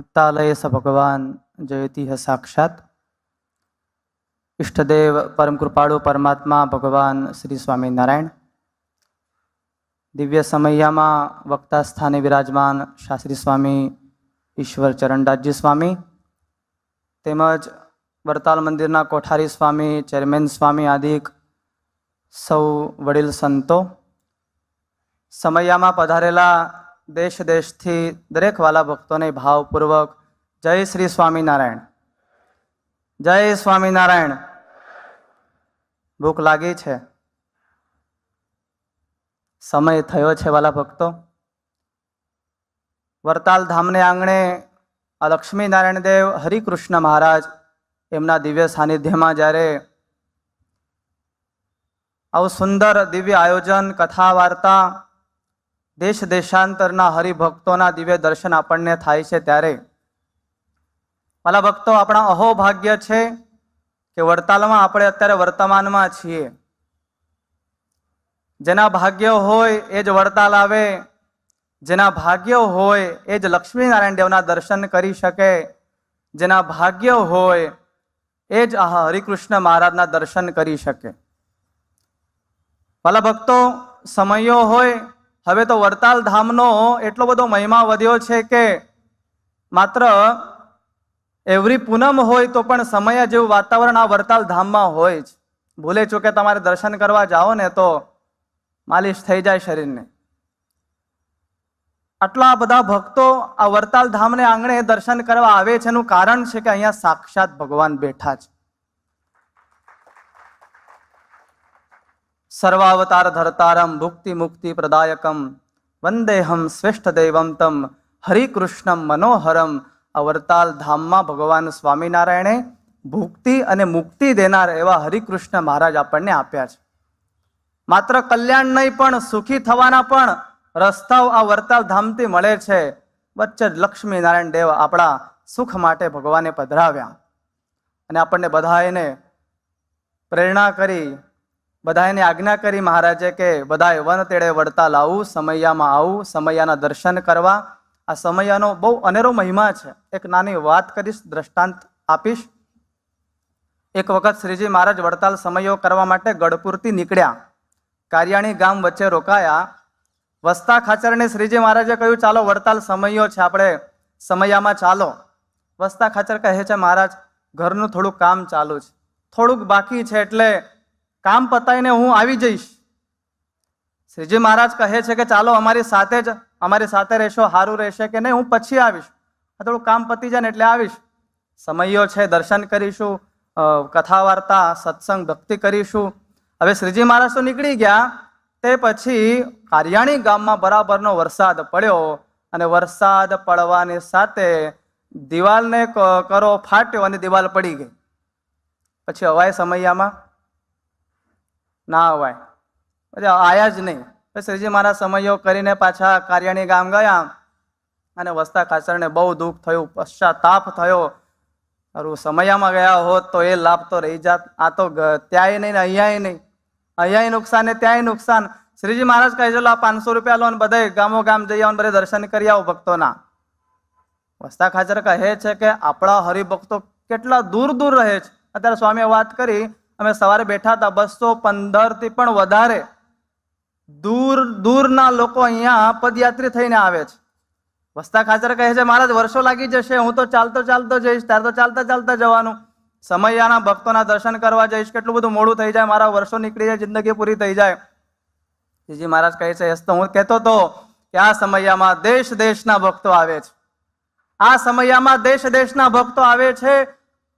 તાલય સ ભગવાન જયતિ હ સાક્ષાત ઇષ્ટદેવ પરમ કૃપાળુ પરમાત્મા ભગવાન શ્રી સ્વામિનારાયણ દિવ્ય સમૈયામાં વક્તા સ્થાને વિરાજમાન શાસ્ત્રી સ્વામી ઈશ્વર ચરણદાસજી સ્વામી તેમજ વડતાલ મંદિરના કોઠારી સ્વામી ચેરમેન સ્વામી આદિક સૌ વડીલ સંતો સમૈયામાં પધારેલા દેશ દેશથી દરેક વાલા ભક્તોને ભાવપૂર્વક જય શ્રી સ્વામિનારાયણ. જય સ્વામિનારાયણ. ભૂખ લાગી છે. સમય થયો છે વાલા ભક્તો. વરતાલ ધામને આંગણે આ લક્ષ્મીનારાયણ દેવ હરિકૃષ્ણ મહારાજ એમના દિવ્ય સાનિધ્યમાં જ્યારે આવું સુંદર દિવ્ય આયોજન, કથા, વાર્તા દેશ દેશાંતરના હરિભક્તોના દિવ્ય દર્શન આપણને થાય છે ત્યારે. મારા ભક્તો, આપણા અહોભાગ્ય છે કે વડતાલમાં આપણે અત્યારે વર્તમાનમાં છીએ. જેના ભાગ્ય હોય એ જ વડતાલ આવે, જેના ભાગ્ય હોય એ જ લક્ષ્મીનારાયણ દેવના દર્શન કરી શકે, જેના ભાગ્ય હોય એ જ આ હરિકૃષ્ણ મહારાજના દર્શન કરી શકે. વાલા ભક્તો, સમયો હોય હવે તો વડતાલ ધામનો એટલો બધો મહિમા વધ્યો છે કે માત્ર એવરી પૂનમ હોય તો પણ સમય જેવું વાતાવરણ આ વડતાલ ધામમાં હોય જ. ભૂલે ચૂકે તમારે દર્શન કરવા જાઓ ને તો માલિશ થઈ જાય શરીરને. આટલા બધા ભક્તો આ વડતાલ ધામને આંગણે દર્શન કરવા આવે છે એનું કારણ છે કે અહીંયા સાક્ષાત ભગવાન બેઠા છે. સર્વાવતાર ધરતારમ ભુક્તિ મુક્તિ પ્રદાયકમ વંદેહમ શ્રેષ્ઠ દૈવમ તમ હરિકૃષ્ણમ મનોહરમ આ વરતાલ ધામમાં ભગવાન સ્વામિનારાયણે ભુક્તિ અને મુક્તિ દેનાર એવા હરિકૃષ્ણ મહારાજ આપણને આપ્યા છે. માત્ર કલ્યાણ નહીં પણ સુખી થવાના પણ રસ્તાઓ આ વરતાલ ધામથી મળે છે. વચ્ચે લક્ષ્મીનારાયણ દેવ આપણા સુખ માટે ભગવાને પધરાવ્યા. અને આપણને બધાને પ્રેરણા કરી બધાને આજ્ઞા કરી મહારાજે કે બધાએ વન તેડે વડતાલ આવું સમૈયામાં આવું, સમૈયાના દર્શન કરવા. આ સમૈયાનો બહુ અનેરો મહિમા છે. એક નાની વાત કરીશ, દ્રષ્ટાંત આપીશ. એક વખત શ્રીજી મહારાજ વડતાલ સમયો કરવા માટે ગઢપુરથી નીકળ્યા. કારિયાણી ગામ વચ્ચે રોકાયા. વસ્તા ખાચરને શ્રીજી મહારાજે કહ્યું, ચાલો વડતાલ સમયો છે, આપણે સમયામાં ચાલો. વસ્તા ખાચર કહે છે, મહારાજ, ઘરનું થોડું કામ ચાલુ છે. થોડુંક બાકી છે એટલે કામ પતાવીને હું આવી જઈશ. શ્રીજી મહારાજ કહે છે કે ચાલો અમારી સાથે જ, અમારી સાથે રહેશો સારું રહેશે કે નહીં, હું પછી આવીશ. થોડું કામ પતી જાય ને એટલે આવીશ. સમયો છે, દર્શન કરીશું કથા વાર્તા સત્સંગ, ભક્તિ કરીશું. હવે શ્રીજી મહારાજ તો નીકળી ગયા. તે પછી કારિયાણી ગામમાં બરાબરનો વરસાદ પડ્યો અને વરસાદ પડવાની સાથે દિવાલને કરો ફાટ્યો અને દિવાલ પડી ગઈ. પછી અવાય સમયામાં ના અવાય પછી આયા જ નહીં. શ્રીજી મહારાજ સમયો કરીને પાછા કાર્યાણી ગામ ગયા અને વસતા ખાચરને બહુ દુઃખ થયું, પશ્ચાતાપ થયો. અરું સમયામાં ગયા હોત તો એ લાભ તો રહી જાત. આ તો ત્યાંય નહીં અહીંયા નહીં. અહીંયાય નુકસાન ને ત્યાંય નુકસાન. શ્રીજી મહારાજ કહે છે પાંચસો રૂપિયા લો ને બધે ગામો ગામ જઈ આવો બધા દર્શન કરી આવો ભક્તોના. વસ્તા ખાચર કહે છે કે, આપણા હરિભક્તો કેટલા દૂર દૂર રહે છે. અત્યારે સ્વામીએ વાત કરી અમે સવારે બેઠા હતા બસો પંદરથી પણ વધારે. દૂર, દૂરના લોકો અહીંયા પદયાત્રી થઈને આવે છે. વસ્તા ખાચર કહે છે, મહારાજ, વર્ષો લાગી જશે, હું તો ચાલતો ચાલતો જઈશ ત્યારે તો ચાલતા ચાલતા જવાનું. સમયાના ભક્તોના દર્શન કરવા જઈશ, કેટલું બધું મોડું થઈ જાય, મારા વર્ષો નીકળી જાય, જિંદગી પૂરી થઈ જાય. શ્રીજી મહારાજ કહે છે તો હું કહેતો હતો કે આ સમયમાં દેશ, દેશના ભક્તો આવે છે. આ સમયમાં દેશ, દેશના ભક્તો આવે છે.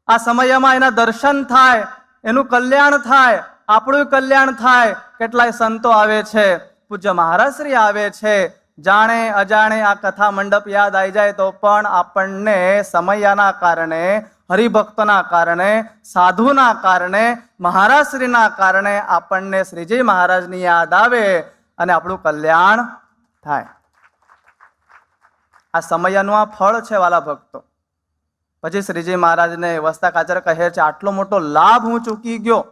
આ સમયમાં એના દર્શન થાય. એનું કલ્યાણ થાય, આપણું કલ્યાણ થાય. કેટલાય સંતો આવે છે, પૂજ્ય મહારાજશ્રી આવે છે. જાણે અજાણે આ કથા મંડપ યાદ આવી જાય તો પણ આપણને સમયાના કારણે, હરિભક્તોના કારણે, સાધુના કારણે, મહારાજશ્રીના કારણે આપણને શ્રીજી મહારાજની યાદ આવે અને આપણું કલ્યાણ થાય. આ સમયનું આ ફળ છે વાલા ભક્તો. પછી શ્રીજી મહારાજને વસ્તા ખાચર કહે છે, આટલો મોટો લાભ હું ચૂકી ગયો.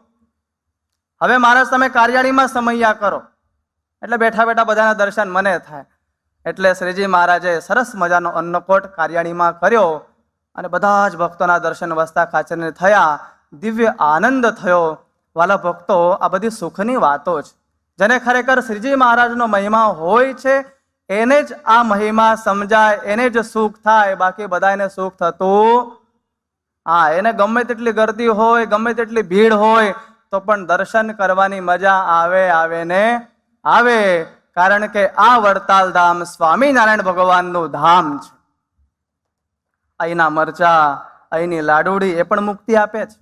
હવે મહારાજ તમે કાર્યાળીમાં સમૈયા કરો. એટલે બેઠા બેઠા બધાના દર્શન મને થાય. એટલે શ્રીજી મહારાજે સરસ મજાનો અન્નકોટ કાર્યાણીમાં કર્યો અને બધા જ ભક્તોના દર્શન વસ્તા ખાચરને થયા. દિવ્ય આનંદ થયો. વાલા ભક્તો, આ બધી સુખની વાતો છે જેને ખરેખર શ્રીજી મહારાજનો મહિમા હોય છે એને જ આ મહિમા સમજાય, એને જ સુખ થાય, બાકી બધાને સુખ થતું હા, એને ગમે તેટલી ગરદી હોય, ગમે તેટલી ભીડ હોય, તો પણ દર્શન કરવાની મજા આવે આવે ને આવે. કારણ કે આ વડતાલ ધામ સ્વામિનારાયણ ભગવાનનું ધામ છે. અહીંના મરચા, અહીંની લાડુડી એ પણ મુક્તિ આપે છે.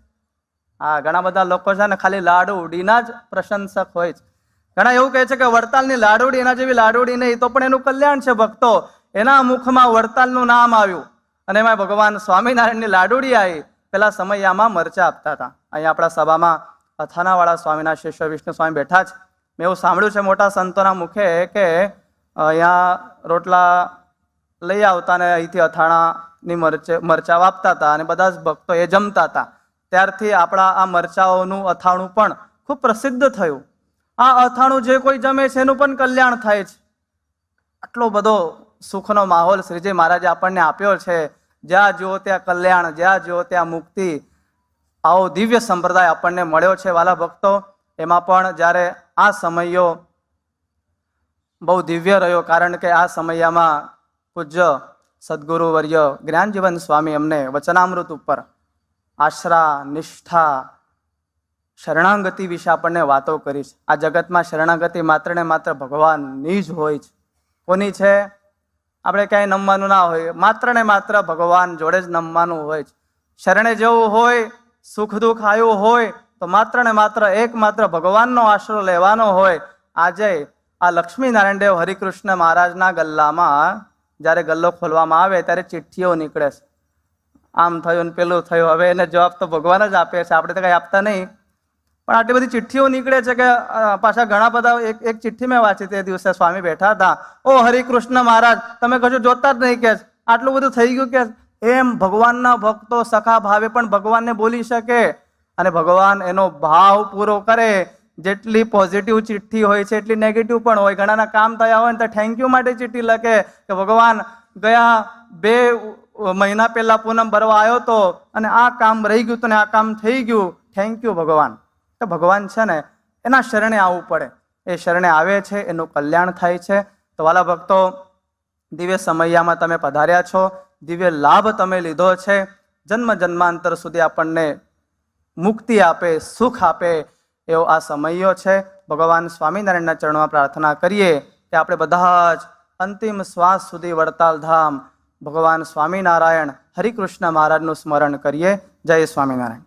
હા, ઘણા બધા લોકો છે ને ખાલી લાડુડીના જ પ્રશંસક હોય છે. ઘણા એવું કહે છે કે વડતાલની લાડુડી, એના જેવી લાડુડી નહીં, તો પણ એનું કલ્યાણ છે ભક્તો. એના મુખમાં વડતાલનું નામ આવ્યું. અને એમાં ભગવાન સ્વામિનારાયણની લાડુડી આવી. પેલા સમયમાં મરચા આપતા હતા. અહીંયા આપણા સભામાં અથાનાવાળા સ્વામીના શિષ્ય વિષ્ણુ સ્વામી બેઠા છે મેં એવું સાંભળ્યું છે મોટા સંતોના મુખે કે અહીંયા રોટલા લઈ આવતા ને અહીંથી અથાણાની મરચે, મરચા વાપતા હતા અને બધા જ ભક્તો એ જમતા હતા. ત્યારથી આપણા આ મરચાઓનું અથાણું પણ ખૂબ પ્રસિદ્ધ થયું. આ અથાણું જે કોઈ જમે છે, એનું પણ કલ્યાણ થાય છે. આટલો બધો સુખનો માહોલ શ્રીજી મહારાજે આપણને આપ્યો છે. જ્યાં જુઓ ત્યાં કલ્યાણ, જ્યાં જુઓ ત્યાં મુક્તિ. આવો દિવ્ય સંપ્રદાય આપણને મળ્યો છે વાલા ભક્તો. એમાં પણ જ્યારે આ સમયો બહુ દિવ્ય રહ્યો, કારણ કે આ સમયમાં પૂજ્ય સદગુરુવર્ય જ્ઞાનજીવન સ્વામી અમને વચનામૃત ઉપર આશરા, નિષ્ઠા શરણાગતિ વિશે આપણને વાતો કરી છે આ જગતમાં શરણાગતિ માત્ર ને માત્ર ભગવાનની જ હોય છે. કોની છે? આપણે ક્યાંય નમવાનું ના હોય. માત્ર ને માત્ર ભગવાન જોડે જ નમવાનું હોય છે. શરણે જવું હોય, સુખ દુઃખ આવ્યું હોય, તો માત્ર ને માત્ર એકમાત્ર ભગવાનનો આશરો લેવાનો હોય. આજે આ લક્ષ્મીનારાયણ દેવ હરિકૃષ્ણ મહારાજના ગલ્લામાં જ્યારે ગલ્લો ખોલવામાં આવે ત્યારે ચિઠ્ઠીઓ નીકળે છે. આમ થયું ને પેલું થયું. હવે એને જવાબ તો ભગવાન જ આપે છે. આપણે તો કંઈ આપતા નહીં. પણ આટલી બધી ચિઠ્ઠીઓ નીકળે છે કે પાછા ઘણા બધા એક એક ચિઠ્ઠી મેં વાંચી તે દિવસે સ્વામી બેઠા હતા. ઓ હરિકૃષ્ણ મહારાજ, તમે કશું જોતા જ નહીં કે આટલું બધું થઈ ગયું કે એમ ભગવાનના ભક્તો સખા ભાવે પણ ભગવાનને બોલી શકે. અને ભગવાન એનો ભાવ પૂરો કરે. જેટલી પોઝિટિવ ચિઠ્ઠી હોય છે, એટલી નેગેટિવ પણ હોય. ઘણાના કામ થયા હોય ને તો થેન્ક યુ માટે ચિઠ્ઠી લખે કે, ભગવાન, ગયા બે મહિના પહેલા પૂનમ ભરવા આવ્યો તો અને આ કામ રહી ગયું તો ને આ કામ થઈ ગયું. થેન્ક યુ ભગવાન. તો ભગવાન છે ને, એના શરણે આવવું પડે. એ શરણે આવે છે, એનું કલ્યાણ થાય છે. તો વાલા ભક્તો, દિવ્ય સમયમાં તમે પધાર્યા છો, દિવ્ય લાભ તમે લીધો છે. જન્મ જન્માંતર સુધી આપણને મુક્તિ આપે, સુખ આપે એવો આ સમયો છે. ભગવાન સ્વામિનારાયણના ચરણમાં પ્રાર્થના કરીએ કે આપણે બધા જ અંતિમ શ્વાસ સુધી વડતાલ ધામ ભગવાન સ્વામિનારાયણ હરિકૃષ્ણ મહારાજનું સ્મરણ કરીએ. જય સ્વામિનારાયણ.